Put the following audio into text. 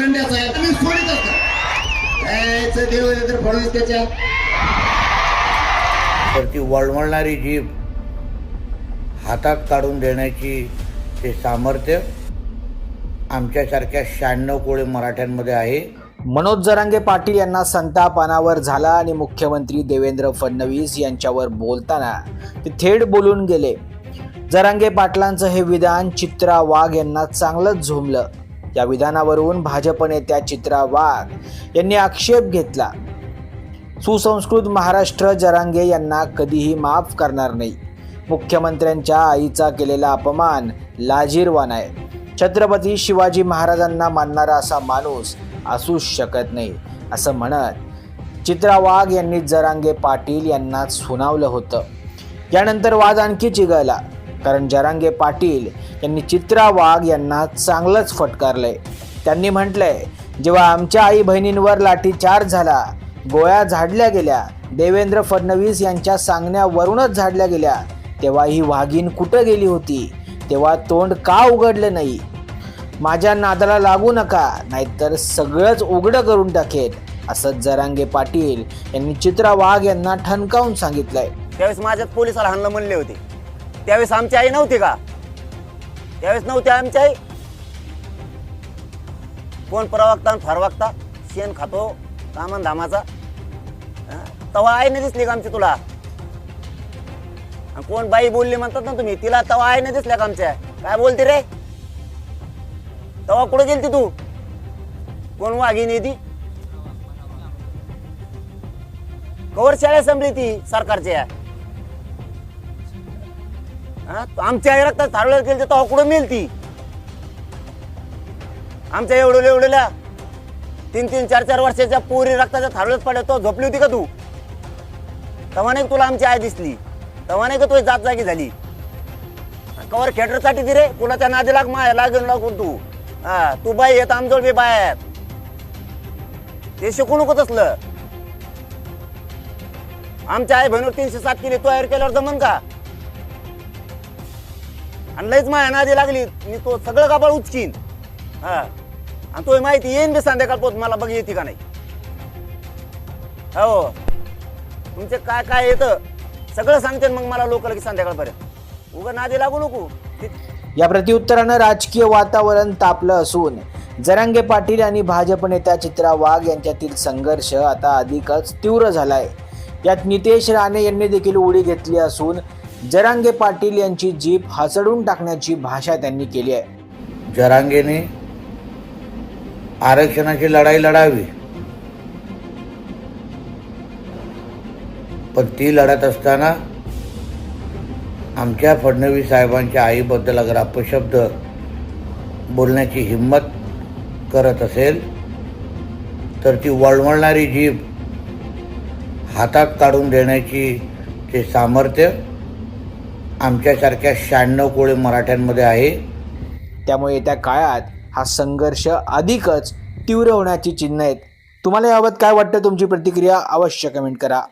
एरंड्याचा आहे. सोडीत असतो. यायचं देवेंद्र फडणवीस त्याच्या. तर ती वळवळणारी जीभ हातात काढून देण्याची ते सामर्थ्य आमच्यासारख्या शहाण्णव कोळी मराठ्यांमध्ये आहे. मनोज जरांगे पाटील यांना संताप अनावर झाला आणि मुख्यमंत्री देवेंद्र फडणवीस यांच्यावर बोलताना ते थेट बोलून गेले. जरांगे पाटलांचं हे विधान चित्रा वाघ यांना चांगलंच झोमलं. या विधानावरून भाजप नेत्या चित्रा वाघ यांनी आक्षेप घेतला. सुसंस्कृत महाराष्ट्र जरांगे यांना कधीही माफ करणार नाही. मुख्यमंत्र्यांच्या आईचा केलेला अपमान लाजीरवान आहे. छत्रपती शिवाजी महाराजांना मानणारा असा माणूस असूच शकत नाही असं म्हणत चित्रा वाघ यांनी जरांगे पाटील यांना सुनावलं होतं. यानंतर वाद आणखी चिघळला. कारण जरांगे पाटील यांनी चित्रा वाघ यांना चांगलंच फटकारलंय. त्यांनी म्हटलंय जेव्हा आमच्या आई बहिणींवर लाठीचार्ज झाला गोळ्या झाडल्या गेल्या देवेंद्र फडणवीस यांच्या सांगण्यावरूनच झाडल्या गेल्या तेव्हा ही वाघीण कुठं गेली होती? तेव्हा तोंड का उघडलं नाही? माझ्या नादाला लागू नका नाहीतर सगळंच उघडं करून टाकेल असं जरांगे पाटील यांनी चित्रा वाघ यांना ठणकावून सांगितलंय. त्यावेळेस माझ्यात पोलिसाला हाणलं म्हणले होते. त्यावेळेस आमची आई नव्हती का? त्यावेळेस नव्हती आमची आई. कोण परवागता आणि फरवागता शेण खातो कामन धामाचा. तवा आई नाही दिसली का आमची तुला? कोण बाई बोलली म्हणतात ना तुम्ही तिला तवा आई नाही दिसल्या का आमच्या? काय बोलते रे? तवा कुठे गेलती तू? कोण वाघिणी ती कवर शाळा संपली ती सरकारच्या. हा? आमच्या आई रक्तात थारवल्या गेली तर कुठं मिळेल ती? आमच्या एवढं एवढ्याला तीन तीन चार चार वर्षाच्या पोरी रक्ताच्या थारवल्यात पडल्या तो झोपली होती का तू? तेव्हा नाही तुला आमची आई दिसली? तेव्हा नाही का तुझी जात जागी झाली? कवर खेटरसाठी ती रे कुणाच्या नादी लाग माय लागेल लागून तू. हा तू बाई येत आमजोड बी बाय ते शिकू नको तसलं. आमच्या आई बहिणीवर तीनशे सात किलो तयार केल्यावर जमन का? आणि लयच माया नादी लागली. मी तो सगळं कापड उचकीन. हा. आणि तो माहिती येईन बी संध्याकाळ पोत मला बघ येते का नाही. हो. तुमचे काय काय येतं सगळं सांगते मग मला लोक की संध्याकाळपर्यंत. उगा नादी लागू नको. या प्रत्युत्तरानं राजकीय वातावरण तापलं असून जरांगे पाटील आणि भाजप नेत्या चित्रा वाघ यांच्यातील संघर्ष आता अधिकच तीव्र झालाय. यात नितेश राणे यांनी देखील उडी घेतली असून जरांगे पाटील यांची जीप हसडून टाकण्याची भाषा त्यांनी केली आहे. जरांगेने आरक्षणाची लढाई लढावी. पण ती लढत असताना आमच्या फडणवीस साहेबांच्या आईबद्दल अगर अपशब्द बोलण्याची हिंमत करत असेल तर ती वळवळणारी जीभ हातात काढून देण्याची ते सामर्थ्य आमच्यासारख्या शहाण्णव कोळी मराठ्यांमध्ये आहे. त्यामुळे येत्या काळात हा संघर्ष अधिकच तीव्र होण्याची चिन्ह आहेत. तुम्हाला याबाबत काय वाटतं? तुमची प्रतिक्रिया अवश्य कमेंट करा.